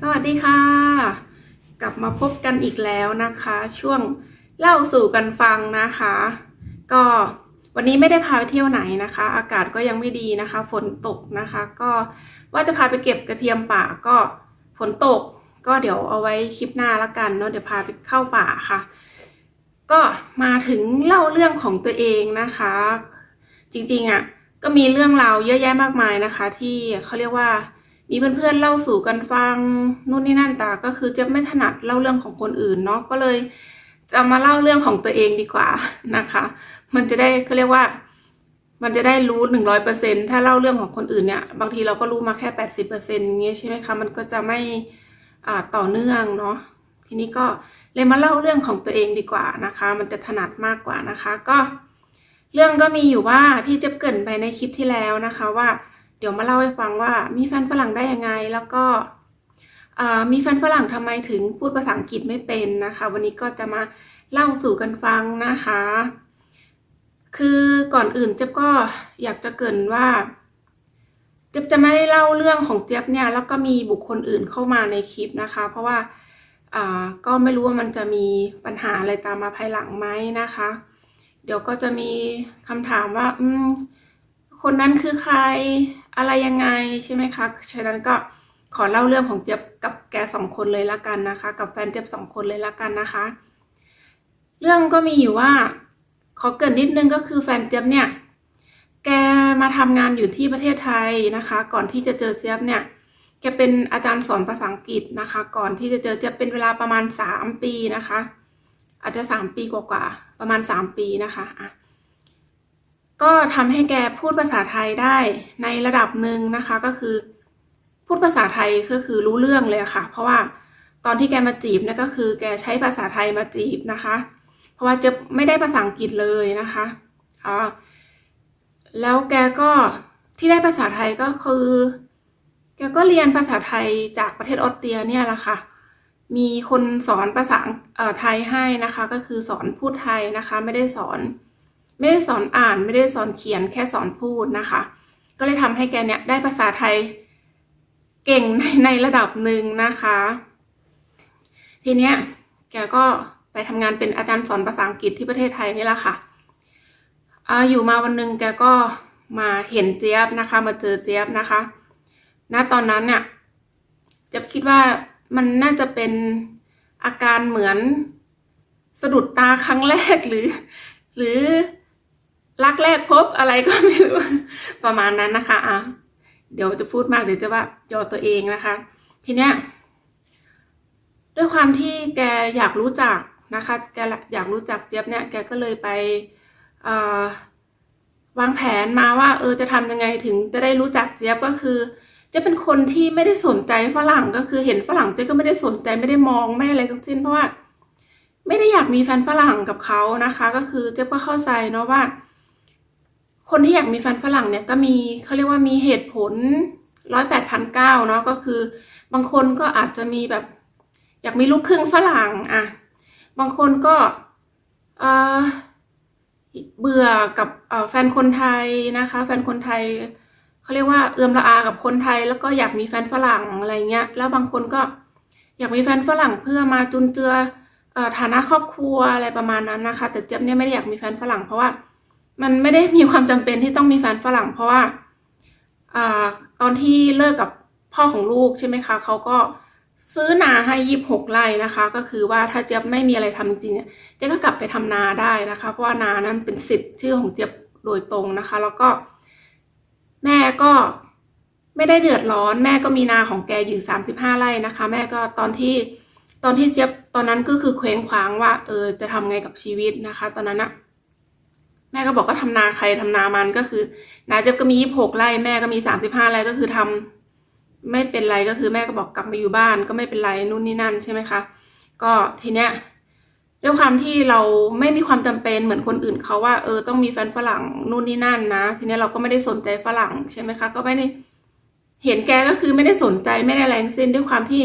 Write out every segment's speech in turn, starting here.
สวัสดีค่ะ กลับมาพบกันอีกแล้วนะคะ ช่วงเล่าสู่กันฟังนะคะ ก็วันนี้ไม่ได้พาไปเที่ยวไหนนะคะ อากาศก็ยังไม่ดีนะคะ ฝนตกนะคะ ก็ว่าจะพาไปเก็บกระเทียมป่าก็ฝนตก ก็เดี๋ยวเอาไว้คลิปหน้าละกันเนาะเดี๋ยวพาไปเข้าป่าค่ะ ก็มาถึงเล่าเรื่องของตัวเองนะคะ จริงๆอะก็มีเรื่องราวเยอะแยะมากมายนะคะ ที่เขาเรียกว่า มีเพื่อนๆเล่าสู่กันฟังนู่นนี่นั่นแต่ก็คือจะไม่ถนัดเล่าเรื่องของคนอื่นเนาะก็เลยจะมาเล่าเรื่องของตัวเองดีกว่านะคะ มันจะได้เขาเรียกว่า มันจะได้รู้หนึ่งร้อยเปอร์เซ็นถ้าเล่าเรื่องของคนอื่นเนี่ย บางทีเราก็รู้มาแค่แปดสิบเปอร์เซ็นต์เงี้ยใช่ไหมคะ มันก็จะไม่อ่าต่อเนื่องเนาะทีนี้ก็เลยมาเล่าเรื่องของตัวเองดีกว่านะคะ มันจะถนัดมากกว่านะคะ ก็ เรื่องก็มีอยู่ว่าที่เจะเกินไปในคลิปที่แล้วนะคะว่า เดี๋ยวมาเล่าให้ฟังว่ามีแฟนฝรั่งได้ยังไง แล้วก็มีแฟนฝรั่งทำไมถึงพูดภาษาอังกฤษไม่เป็นนะคะ วันนี้ก็จะมาเล่าสู่กันฟังนะคะ คือก่อนอื่นเจ๊บก็อยากจะเกริ่นว่าเจ๊บจะไม่ได้เล่าเรื่องของเจ๊บเนี่ยแล้วก็มีบุคคลอื่นเข้ามาในคลิปนะคะ เพราะว่าอ่าก็ไม่รู้ว่ามันจะมีปัญหาอะไรตามมาภายหลังไหมนะคะ เดี๋ยวก็จะมีคำถามว่า อืม คนนั้นคือใครอะไรยังไงใช่ไหมคะฉะนั้นก็ขอเล่าเรื่องของเจี๊ยบกับแกสองคนเลยละกันนะคะ กับแฟนเจี๊ยบสองคนเลยละกันนะคะ เรื่องก็มีอยู่ว่า ขอเกินนิดนึงก็คือแฟนเจี๊ยบเนี่ย แกมาทำงานอยู่ที่ประเทศไทยนะคะ ก่อนที่จะเจอเจี๊ยบเนี่ยแกเป็นอาจารย์สอนภาษาอังกฤษนะคะ ก่อนที่จะเจอเจี๊ยบเป็นเวลาประมาณสามปีนะคะ อาจจะสามปีกว่าๆประมาณสามปีนะคะอะ ก็ทำให้แกพูดภาษาไทยได้ในระดับหนึ่งนะคะก็คือ พูดภาษาไทยก็คือรู้เรื่องเลยค่ะ เพราะว่าตอนที่แกมาจีบเนี่ยก็คือ แกใช้ภาษาไทยมาจีบนะคะ เพราะว่าจะไม่ได้ภาษาอังกฤษเลยนะคะอ่าแล้วแกก็ที่ได้ภาษาไทยก็คือ แกก็เรียนภาษาไทยจากประเทศออสเตรียเนี่ยแหละค่ะ มีคนสอนภาษาไทยให้นะคะ ก็คือสอนพูดไทยนะคะ ไม่ได้สอน ไม่ได้สอนอ่านไม่ได้สอนเขียนแค่สอนพูดนะคะ ก็เลยทำให้แกเนี่ยได้ภาษาไทยเก่งในในระดับหนึ่งนะคะ ทีเนี้ยแกก็ไปทำงานเป็นอาจารย์สอนภาษาอังกฤษที่ประเทศไทยนี่แหละค่ะออยู่มาวันหนึ่งแกก็มาเห็นเจี๊ยบนะคะ มาเจอเจี๊ยบนะคะ ณ ตอนนั้นเนี่ยจี๊ยบคิดว่ามันน่าจะเป็นอาการเหมือนสะดุดตาครั้งแรกหรือ หรือ รักแรกพบอะไรก็ไม่รู้ ประมาณนั้นนะคะอะเดี๋ยวจะพูดมากเดี๋ยวจะว่ายอตัวเองนะคะ ทีเนี้ยด้วยความที่แกอยากรู้จักนะคะ แกอยากรู้จักเจี๊ยบเนี่ย แกก็เลยไปวางแผนมาว่า เออจะทำยังไงถึงจะได้รู้จักเจี๊ยบก็คือจะเป็นคนที่ไม่ได้สนใจฝรั่งก็คือเห็นฝรั่งเจ๊ก็ไม่ได้สนใจไม่ได้มองไม่อะไรทั้งสิ้นเพราะว่า ไม่ได้อยากมีแฟนฝรั่งกับเขานะคะ ก็คือเจ๊ก็เข้าใจเนาะว่า คนที่อยากมีแฟนฝรั่งเนี่ยก็มีเขาเรียกว่ามีเหตุผลร้อยแปดพันเก้าเนาะก็คือบางคนก็อาจจะมีแบบ อยากมีลูกครึ่งฝรั่งอะบางคนก็เออเบื่อกับแฟนคนไทยนะคะ แฟนคนไทยเขาเรียกว่าเอือมละอากับคนไทย แล้วก็อยากมีแฟนฝรั่งอะไรเงี้ยแล้วบางคนก็อยากมีแฟนฝรั่งเพื่อมาจุนเจือเอ่อฐานะครอบครัวอะไรประมาณนั้นนะคะ แต่เจี๊ยบเนี่ยไม่ได้อยากมีแฟนฝรั่งเพราะว่า มันไม่ได้มีความจำเป็นที่ต้องมีแฟนฝรั่ง เพราะว่าอตอนที่เลิกกับพ่อของลูกใช่ไหมคะเขาก็ซื้อนาให้ยีบหกไร่นะคะ ก็คือว่าถ้าเจี๊ยบไม่มีอะไรทำจริงเนี่ยเจี๊ยบก็กลับไปทำนาได้นะคะ เพราะว่านานั้นเป็นสิทธิ์ชื่อของเจี๊ยบโดยตรงนะคะ แล้วก็แม่ก็ไม่ได้เดือดร้อนแม่ก็มีนาของแกอยู่สามสิบห้าไร่นะคะ แม่ก็ตอนที่ตอนที่เจี๊ยบตอนนั้นก็คือเคว้งคว้างว่าเออจะทำไงกับชีวิตนะคะ ตอนนั้นอะ แม่ก็บอกก็ทำนาใครทำนามันก็คือนาเจี๊ยบก็มียี่หกไร่แม่ก็มีสามสิบห้าไร่ก็คือทำไม่เป็นไรก็คือแม่ก็บอกกลับมาอยู่บ้านก็ไม่เป็นไรนู่นนี่นั่นใช่ไหมคะก็ทีเนี้ยด้วยความที่เราไม่มีความจำเป็นเหมือนคนอื่นเขาว่าเออต้องมีแฟนฝรั่งนู่นนี่นั่นนะ ทีเนี้ยเราก็ไม่ได้สนใจฝรั่งใช่ไหมคะก็ไม่ได้เห็นแกก็คือไม่ได้สนใจไม่ได้อะไรทั้งสิ้นด้วยความที่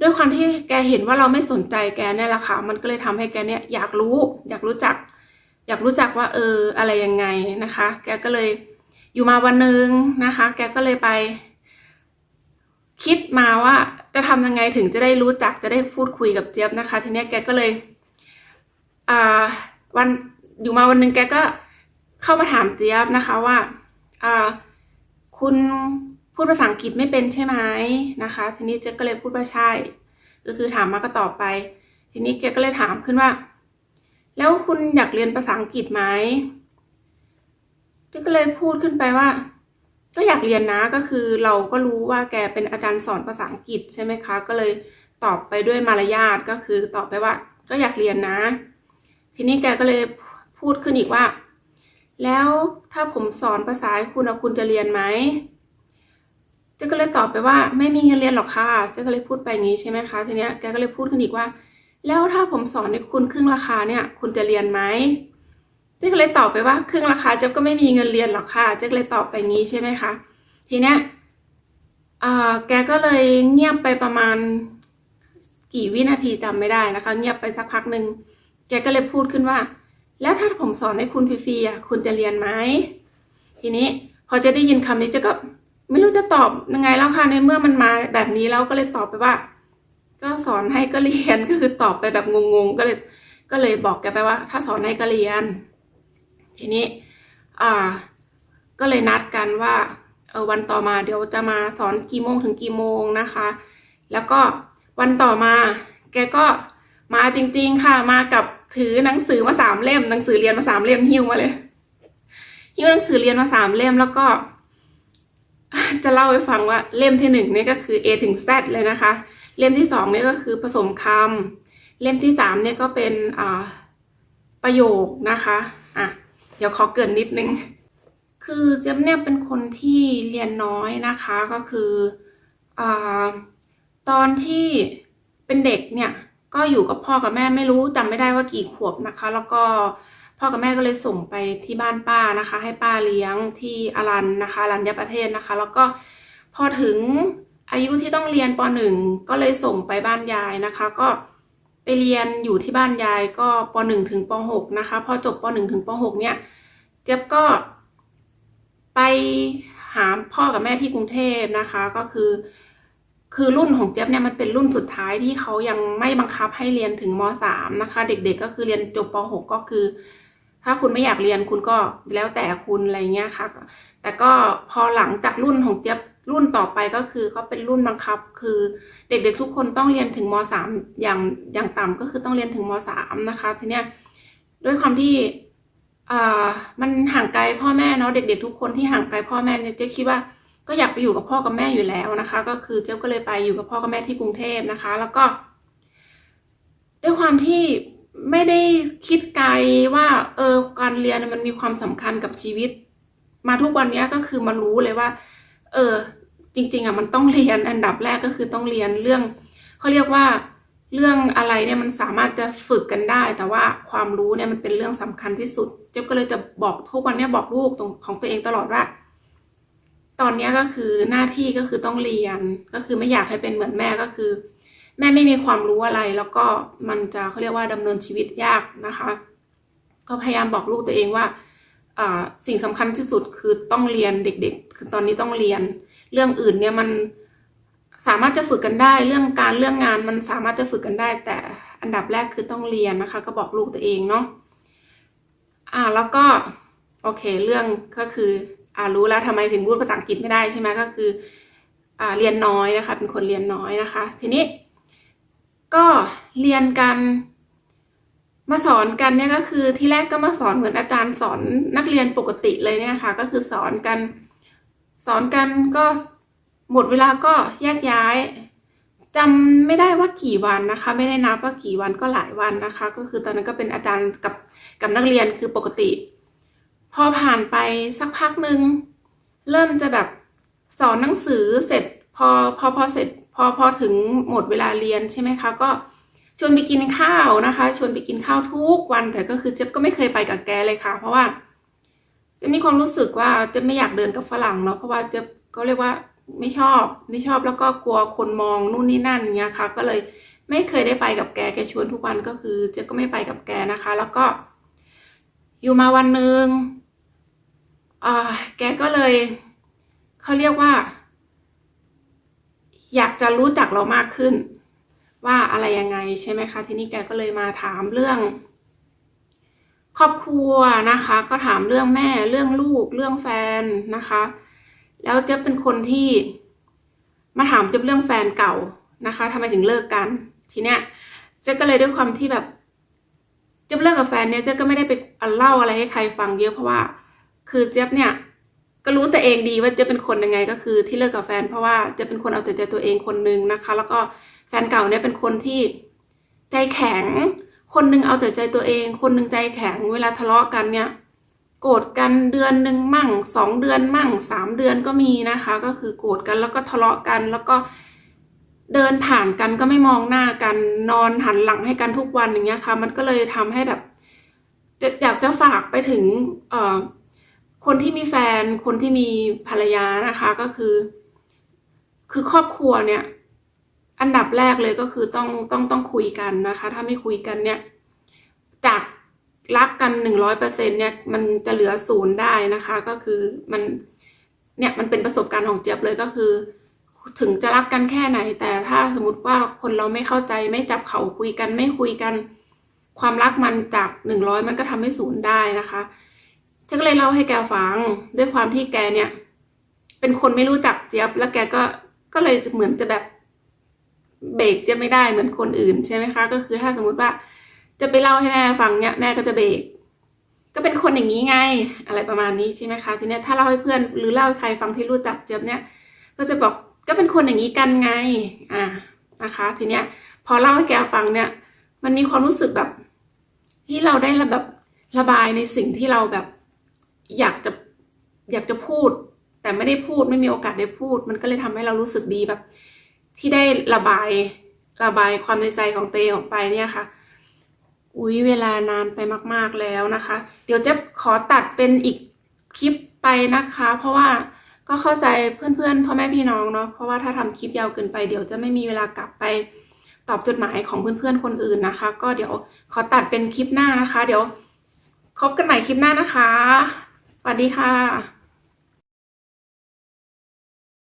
ด้วยความที่แกเห็นว่าเราไม่สนใจแกเนี่ยแหละค่ะมันก็เลยทำให้แกเนี่ยอยากรู้ อยากรู้จัก อยากรู้จักว่าเอออะไรยังไงนะคะ แกก็เลยอยู่มาวันหนึ่งนะคะ แกก็เลยไป คิดมาว่าจะทำยังไงถึงจะได้รู้จักจะได้พูดคุยกับเจี๊ยบนะคะ ทีเนี้ยแกก็เลยอ่าวันอยู่มาวันหนึ่งแกก็เข้ามาถามเจี๊ยบนะคะว่าอ่าคุณพูดภาษาอังกฤษไม่เป็นใช่ไหมนะคะ ทีนี้เจ๊ก็เลยพูดว่าใช่ก็คือถามมาก็ตอบไป ทีนี้แกก็เลยถามขึ้นว่า แล้วคุณอยากเรียนภาษาอังกฤษไหมเจ๊ก็เลยพูดขึ้นไปว่า ก็อยากเรียนนะก็คือเราก็รู้ว่าแกเป็นอาจารย์สอนภาษาอังกฤษใช่ไหมคะ ก็เลยตอบไปด้วยมารยาทก็คือตอบไปว่า ก็อยากเรียนนะ ทีนี้แกก็เลยพูดขึ้นอีกว่า แล้วถ้าผมสอนภาษาให้คุณอะคุณจะเรียนไหมเจ๊ก็เลยตอบไปว่า ไม่มีเงินเรียนหรอกค่ะเจ๊ก็เลยพูดไปอย่างนี้ใช่ไหมคะทีเนี้ยแกก็เลยพูดขึ้นอีกว่า แล้วถ้าผมสอนให้คุณครึ่งราคาเนี่ย คุณจะเรียนไหมเจ๊ก็เลยตอบไปว่าครึ่งราคาเจ๊ก็ไม่มีเงินเรียนหรอกค่ะเจ๊ก็เลยตอบไปงี้ใช่ไหมคะทีเนี้ยอ่าแกก็เลยเงียบไปประมาณกี่วินาทีจำไม่ได้นะคะ เงียบไปสักพักหนึ่งแกก็เลยพูดขึ้นว่า แล้วถ้าผมสอนให้คุณฟรีๆอะคุณจะเรียนไหมทีนี้พอจะได้ยินคำนี้เจะก็ไม่รู้จะตอบยังไงแล้วค่ะในเมื่อมันมาแบบนี้แล้วก็เลยตอบไปว่า ก็สอนให้ก็เรียนก็คือตอบไปแบบงงๆก็เลยก็เลยบอกแกไปว่า ถ้าสอนให้ก็เรียน ทีนี้อ่าก็เลยนัดกันว่าเออวันต่อมาเดี๋ยวจะมาสอนกี่โมงถึงกี่โมงนะคะ แล้วก็วันต่อมาแกก็มาจริง ๆ ค่ะมากับถือหนังสือมาสามเล่ม หนังสือเรียนมาสามเล่มหิ้วมาเลยหิ้วหนังสือเรียนมาสามเล่มแล้วก็ จะเล่าให้ฟังว่าเล่มที่หนึ่งนี่ก็คือ A ถึง Z เลยนะคะ เล่มที่สองเนี่ยก็คือผสมคำเล่มที่สามเนี่ยก็เป็นประโยคนะคะอะเดี๋ยวขอเกินนิดนึง คือเจ๊ยบเนี่ยเป็นคนที่เรียนน้อยนะคะก็คืออตอนที่เป็นเด็กเนี่ยก็อยู่กับพ่อกับแม่ไม่รู้จำไม่ได้ว่ากี่ขวบนะคะ แล้วก็พ่อกับแม่ก็เลยส่งไปที่บ้านป้านะคะ ให้ป้าเลี้ยงที่อารันนะคะอารัญญประเทศนะคะ แล้วก็พอถึง อายุที่ต้องเรียนปหนึ่งก็เลยส่งไปบ้านยายนะคะ ก็ไปเรียนอยู่ที่บ้านยายก็ปหนึ่งถึงปหกนะคะ พอจบปหนึ่งถึงปหกเนี่ย เจ๊บก็ไปหาพ่อกับแม่ที่กรุงเทพนะคะ ก็คือ คือรุ่นของเจ๊บเนี่ยมันเป็นรุ่นสุดท้ายที่เขายังไม่บังคับให้เรียนถึงมสามนะคะ เด็กๆก็คือเรียนจบปหกก็คือ ถ้าคุณไม่อยากเรียนคุณก็แล้วแต่คุณอะไรเงี้ยค่ะ แต่ก็พอหลังจากรุ่นของเจ๊บ รุ่นต่อไปก็คือเขาเป็นรุ่นบังคับ คือเด็กๆทุกคนต้องเรียนถึงมสามอย่างอย่างต่ำก็คือต้องเรียนถึงมสามนะคะทีเนี้ยด้วยความที่อ่ามันห่างไกลพ่อแม่เนาะเด็ก ๆ ทุกคนที่ห่างไกลพ่อแม่เนี่ยเจ๊คิดว่าก็อยากไปอยู่กับพ่อกับแม่อยู่แล้วนะคะ ก็คือเจ๊ก็เลยไปอยู่กับพ่อกับแม่ที่กรุงเทพนะคะ แล้วก็ ด้วยความที่ไม่ได้คิดไกลว่าเออการเรียนมันมีความสำคัญกับชีวิต มาทุกวันนี้ก็คือมารู้เลยว่า เออ จริง ๆอะมันต้องเรียนอันดับแรกก็คือต้องเรียนเรื่องเขาเรียกว่าเรื่องอะไรเนี่ยมันสามารถจะฝึกกันได้ แต่ว่าความรู้เนี่ยมันเป็นเรื่องสำคัญที่สุด เจ๊บก็เลยจะบอกทุกวันเนี่ยบอกลูกตรงของตัวเองตลอดว่า ตอนนี้ก็คือหน้าที่ก็คือต้องเรียนก็คือไม่อยากให้เป็นเหมือนแม่ก็คือ แม่ไม่มีความรู้อะไร แล้วก็มันจะเขาเรียกว่าดำเนินชีวิตยากนะคะ ก็พยายามบอกลูกตัวเองว่า สิ่งสำคัญที่สุดคือต้องเรียนเด็ก ๆ คือตอนนี้ต้องเรียน เรื่องอื่นเนี่ยมันสามารถจะฝึกกันได้ เรื่องการเรื่องงานมันสามารถจะฝึกกันได้ แต่อันดับแรกคือต้องเรียนนะคะ ก็บอกลูกตัวเองเนาะอ่าแล้วก็โอเค เรื่องก็คืออ่ารู้แล้วทำไมถึงพูดภาษาอังกฤษไม่ได้ใช่ไหมก็คืออ่าเรียนน้อยนะคะ เป็นคนเรียนน้อยนะคะ ทีนี้ก็เรียนกัน มาสอนกันเนี่ยก็คือที่แรกก็มาสอนเหมือนอาจารย์สอนนักเรียนปกติเลยเนี่ยค่ะ ก็คือสอนกัน สอนกันก็หมดเวลาก็แยกย้ายจำไม่ได้ว่ากี่วันนะคะ ไม่ได้นับว่ากี่วันก็หลายวันนะคะ ก็คือตอนนั้นก็เป็นอาจารย์กับกับนักเรียนคือปกติ พอผ่านไปสักพักหนึ่งเริ่มจะแบบสอนหนังสือเสร็จพอพอพอเสร็จพอพอถึงหมดเวลาเรียนใช่ไหมคะ ก็ ชวนไปกินข้าวนะคะชวนไปกินข้าวทุกวัน แต่ก็คือเจ๊บก็ไม่เคยไปกับแกเลยค่ะ เพราะว่าเจะมีความรู้สึกว่าเจะไม่อยากเดินกับฝรั่งเนาะเพราะว่าเจะก็เรียกว่าไม่ชอบไม่ชอบแล้วก็กลัวคนมองนู่นนี่นั่นเงี้ยค่ะ ก็เลยไม่เคยได้ไปกับแกแกชวนทุกวันก็คือ เจ๊ก็ไม่ไปกับแกนะคะ แล้วก็ อยู่มาวันหนึ่งอ่าแกก็เลยเขาเรียกว่า อยากจะรู้จักเรามากขึ้น ว่าอะไรยังไงใช่ไหมคะ ทีนี้แกก็เลยมาถามเรื่อง ครอบครัวนะคะ ก็ถามเรื่องแม่เรื่องลูกเรื่องแฟนนะคะ แล้วเจ๊เป็นคนที่มาถามเจ๊เรื่องแฟนเก่านะคะทำไมถึงเลิกกัน ทีเนี้ยเจ๊ก็เลยด้วยความที่แบบเจ๊เลิกกับแฟนเนี่ยเจ๊ก็ไม่ได้ไปเล่าอะไรให้ใครฟังเยอะเพราะว่า คือเจ๊เนี่ยก็รู้แตัวเองดีว่าเจ๊เป็นคนยังไงก็คือที่เลิกกับแฟนเพราะว่าเจ๊เป็นคนเอาแต่ใจตัวเองคนนึงนะคะ แล้วก็ แฟนเก่าเนี่ยเป็นคนที่ใจแข็ง คนหนึงเอาแต่ใจตัวเอง คนหนึงใจแข็ง เวลาทะเลาะกันเนี่ย โกรธกันเดือนหนึ่งมั่งสองเดือนมั่งสามเดือนก็มีนะคะ ก็คือโกรธกันแล้วก็ทะเลาะกันแล้วก็เดินผ่านกันก็ไม่มองหน้ากันนอนหันหลังให้กันทุกวันอย่างเงี้ยค่ะ มันก็เลยทำให้แบบอยากจะฝากไปถึงเอ่อคนที่มีแฟนคนที่มีภรรยานะคะก็คือ คือครอบครัวเนี่ย อันดับแรกเลยก็คือต้องต้องต้องคุยกันนะคะ ถ้าไม่คุยกันเนี่ย จากรักกันหนึ่งร้อยเปอร์เซ็นเนี่ยมันจะเหลือศูนย์ได้นะคะ ก็คือมันเนี่ยมันเป็นประสบการณ์ของเจี๊ยบเลยก็คือ ถึงจะรักกันแค่ไหน แต่ถ้าสมมติว่าคนเราไม่เข้าใจไม่จับเขาคุยกันไม่คุยกัน ความรักมันจากหนึ่งร้อยมันก็ทำให้ศูนย์ได้นะคะฉันก็เลยเล่าให้แกฟังด้วยความที่แกเนี่ย เป็นคนไม่รู้จักเจี๊ยบ แล้วแกก็ก็เลยเหมือนจะแบบ เบรกจะไม่ได้เหมือนคนอื่นใช่ไหมคะ ก็คือถ้าสมมุติว่า จะไปเล่าให้แม่ฟังเนี่ยแม่ก็จะเบรกก็เป็นคนอย่างนี้ไง อะไรประมาณนี้ใช่ไหมคะทีเนี้ยถ้าเล่าให้เพื่อนหรือเล่าให้ใครฟังที่รู้จักเจี๊ยบเนี่ย ก็จะบอกก็เป็นคนอย่างนี้กันไง อ่านะคะ ทีเนี้ย พอเล่าให้แกฟังเนี่ย มันมีความรู้สึกแบบ ที่เราได้ระแบบระบายในสิ่งที่เราแบบ อยากจะอยากจะพูด แต่ไม่ได้พูดไม่มีโอกาสได้พูด มันก็เลยทำให้เรารู้สึกดีแบบ ที่ได้ระบายระบายความในใจของเตออกไปเนี่ยค่ะ อุ้ยเวลานานไปมาก ๆแล้วนะคะ เดี๋ยวจะขอตัดเป็นอีกคลิปไปนะคะ เพราะว่าก็เข้าใจเพื่อนๆพ่อแม่พี่น้องเนาะเพราะว่าถ้าทำคลิปยาวเกินไปเดี๋ยวจะไม่มีเวลากลับไปตอบจดหมายของเพื่อนๆคนอื่นนะคะ ก็เดี๋ยวขอตัดเป็นคลิปหน้านะคะ เดี๋ยวพบกันใหม่คลิปหน้านะคะสวัสดีค่ะ